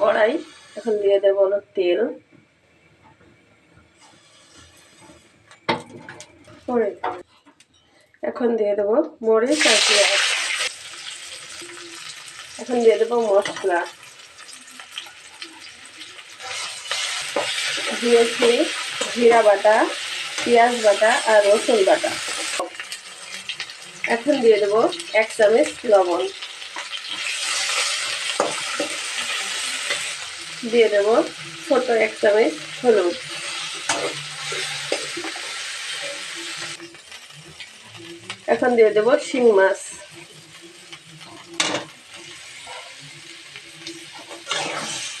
কড়াই। এখন দিয়ে দেবো হলো তেল। এখন দিয়ে দেবো মরিচ আর পেঁয়াজ। এখন দিয়ে দেবো মশলা। দিয়েছি জিরা বাটা, পেঁয়াজ বাটা আর রসুন বাটা। এখন দিয়ে দেবো এক চামচ লবণ। দিয়ে দেবো ছোট এক চামচ হলুদ। এখন দিয়ে দেবো শিং মাছ।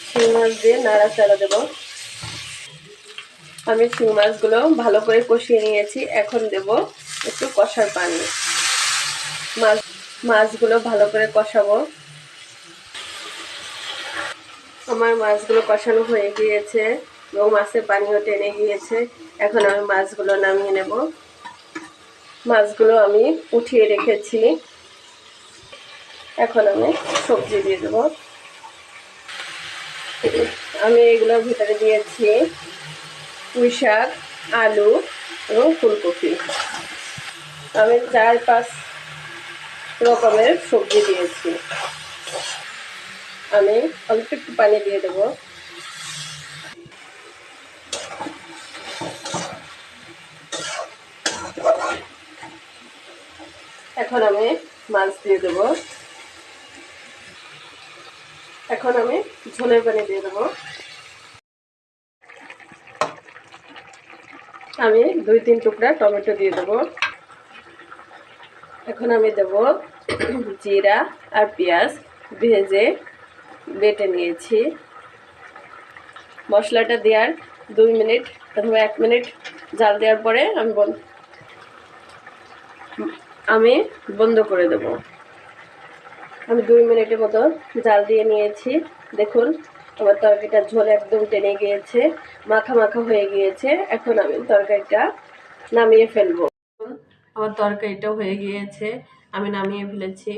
শিং মাছ দিয়ে নাড়াচাড়া দেবো। আমি শিং মাছগুলো ভালো করে কষিয়ে নিয়েছি, এখন দেব একটু কষার পানি। মাছ, মাছগুলো ভালো করে কষাবো। আমার মাছগুলো কষানো হয়ে গিয়েছে। এবং মাছের পানিও টেনে গিয়েছে। এখন আমি মাছগুলো নামিয়ে নেব। মাছগুলো আমি উঠিয়ে রেখেছি। এখন আমি সবজি দিয়ে দেবো। আমি এগুলোর ভিতরে দিয়েছি। পুঁই শাক, আলু এবং ফুলকপি। আমি চার পাঁচ রকমের সবজি দিয়েছি। আমি অল্প একটু পানি দিয়ে দেবো। এখন আমি মাছ দিয়ে দেবো। এখন আমি ঝোলের পানি দিয়ে দেবো। আমি দুই তিন টুকরা টমেটো দিয়ে দেবো। এখন আমি দেব জিরা আর পেঁয়াজ ভেজে বেটে নিয়েছি। মশলাটা দেওয়ার দুই মিনিট অথবা এক মিনিট জাল দেওয়ার পরে আমি আমি বন্ধ করে দেব। আমি দুই মিনিটের মতো জাল দিয়ে নিয়েছি। দেখুন, আমার তরকারিটা ঝোল একদম টেনে গিয়েছে, মাখা মাখা হয়ে গিয়েছে। এখন আমি তরকারিটা নামিয়ে ফেলব। আমার তরকারিটা হয়ে গিয়েছে, আমি নামিয়ে ফেলেছি।